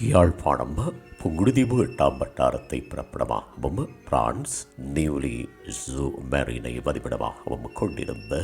யாழ்ப்பாணம். புங்குடுதீவு எட்டாம் வட்டாரத்தை பிறப்பிடமாகவும் பிரான்ஸ் நியூலி ஜூ மெரினை வதிப்பிடமாகவும் கொண்டிருந்த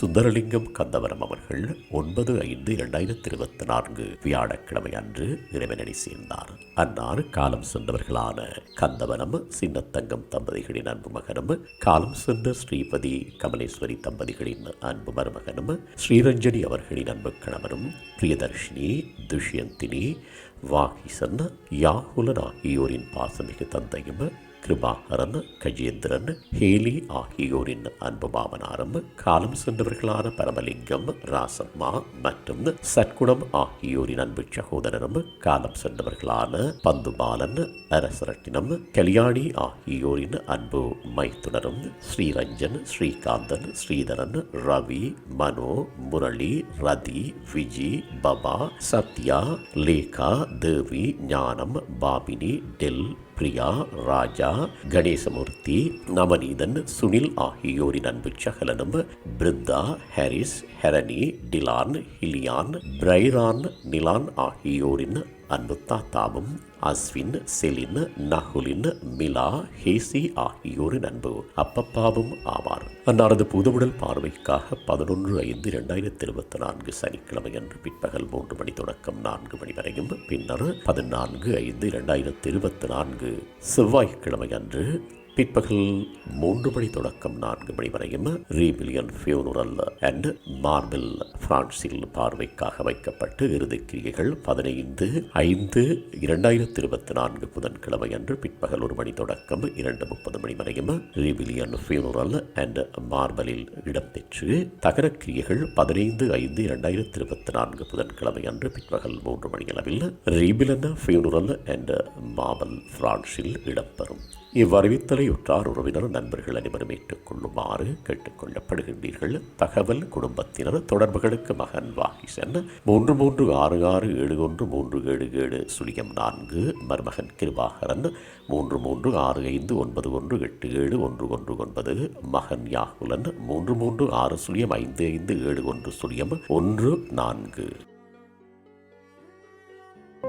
சுந்தரலிங்கம் கந்தவரம் அவர்கள் ஒன்பது ஐந்து இரண்டாயிரத்தி இருபத்தி நான்கு வியாழக்கிழமை அன்று இறைவனடி சேர்ந்தார். அன்னார் காலம் சென்றவர்களான கந்தவனம் சின்னத்தங்கம் தம்பதிகளின் அன்பு மகனும் காலம் சென்ற ஸ்ரீபதி கமலேஸ்வரி தம்பதிகளின் அன்பு மருமகனும் ஸ்ரீரஞ்சனி அவர்களின் அன்பு கணவரும் பிரியதர்ஷினி துஷ்யந்தினி வாகிசன் நான் ஈயோரின் பாசமிகு தந்தையும் கிருபாகரன் கஜேந்திரன் ஹேலி ஆகியோரின் அன்பு மாமனாரும் காலம் சென்றவர்களான பரமலிங்கம் ராசம்மா மற்றும் சற்குணம் ஆகியோரின் அன்பு சகோதரரும் காலம் சென்றவர்களான பந்துபாலன் அரசரட்டினம் கல்யாணி ஆகியோரின் அன்பு மைத்துனரும் ஸ்ரீரஞ்சன் ஸ்ரீகாந்தன் ஸ்ரீதரன் ரவி மனோ முரளி ரதி விஜி பபா சத்யா லேகா தேவி ஞானம் பாபினி டெல் பிரியா ராஜா கணேசமூர்த்தி நவநீதன் சுனில் ஆகியோரின் அன்பு சகலனும் பிருத்தா ஹாரிஸ் ஹெரணி டிலான் ஹிலியான் பிரைரான் நிலான் ஆகியோரின் அன்பு தாத்தாவும் அஸ்வின் செலின் நகுலின் மிலா ஹேசி ஆகியோரின் அன்பு அப்பப்பாவும் ஆவார். அன்னாரது புதுவுடல் பார்வைக்காக பதினொன்று ஐந்து இரண்டாயிரத்தி இருபத்தி நான்கு சனிக்கிழமை அன்று பிற்பகல் மூன்று மணி தொடக்கம் நான்கு மணி வரையும் பின்னர் பதினான்கு ஐந்து இரண்டாயிரத்தி இருபத்தி நான்கு செவ்வாய்க்கிழமை அன்று பிற்பகல் மூன்று மணி தொடக்கம் நான்கு மணி வரையும் ரீபிலியன் ஃபியூனரல் அண்ட் மார்பிள் பிரான்சில் பார்வைக்காக வைக்கப்பட்டு இறுதிக்கிரியைகள் பதினைந்து ஐந்து இரண்டாயிரத்தி இருபத்தி நான்கு புதன்கிழமை அன்று பிற்பகல் ஒரு மணி தொடக்கம் இரண்டு முப்பது மணி வரையும் ரீபிலியன் ஃபியூனரல் அண்ட் மார்பலில் இடம்பெற்று தகர கிரியைகள் பதினைந்து ஐந்து இரண்டாயிரத்தி இருபத்தி நான்கு புதன்கிழமை அன்று பிற்பகல் மூன்று மணி அளவில் ரீபிலன் ஃபியூனரல் அண்ட் மார்பல் பிரான்சில் இடம்பெறும். இவ்வறிவித்தலை உற்றார் உறவினர் நண்பர்கள் அனைவரும் ஏற்றுக்கொள்ளுமாறு கேட்டுக்கொள்ளப்படுகின்றீர்கள். தகவல் குடும்பத்தினர் தொடர்புகளுக்கு மகன் வாகிசன் மூன்று மூன்று ஆறு ஆறு ஏழு ஒன்று மூன்று ஏழு ஏழு சுழியம் நான்கு மருமகன் கிருபாகரன் மூன்று மூன்று ஆறு ஐந்து ஒன்பது ஒன்று எட்டு ஏழு ஒன்று ஒன்று ஒன்பது மகன் யாகுலன் மூன்று மூன்று ஆறு சுழியம் ஐந்து ஐந்து ஏழு ஒன்று சுழியம் ஒன்று நான்கு.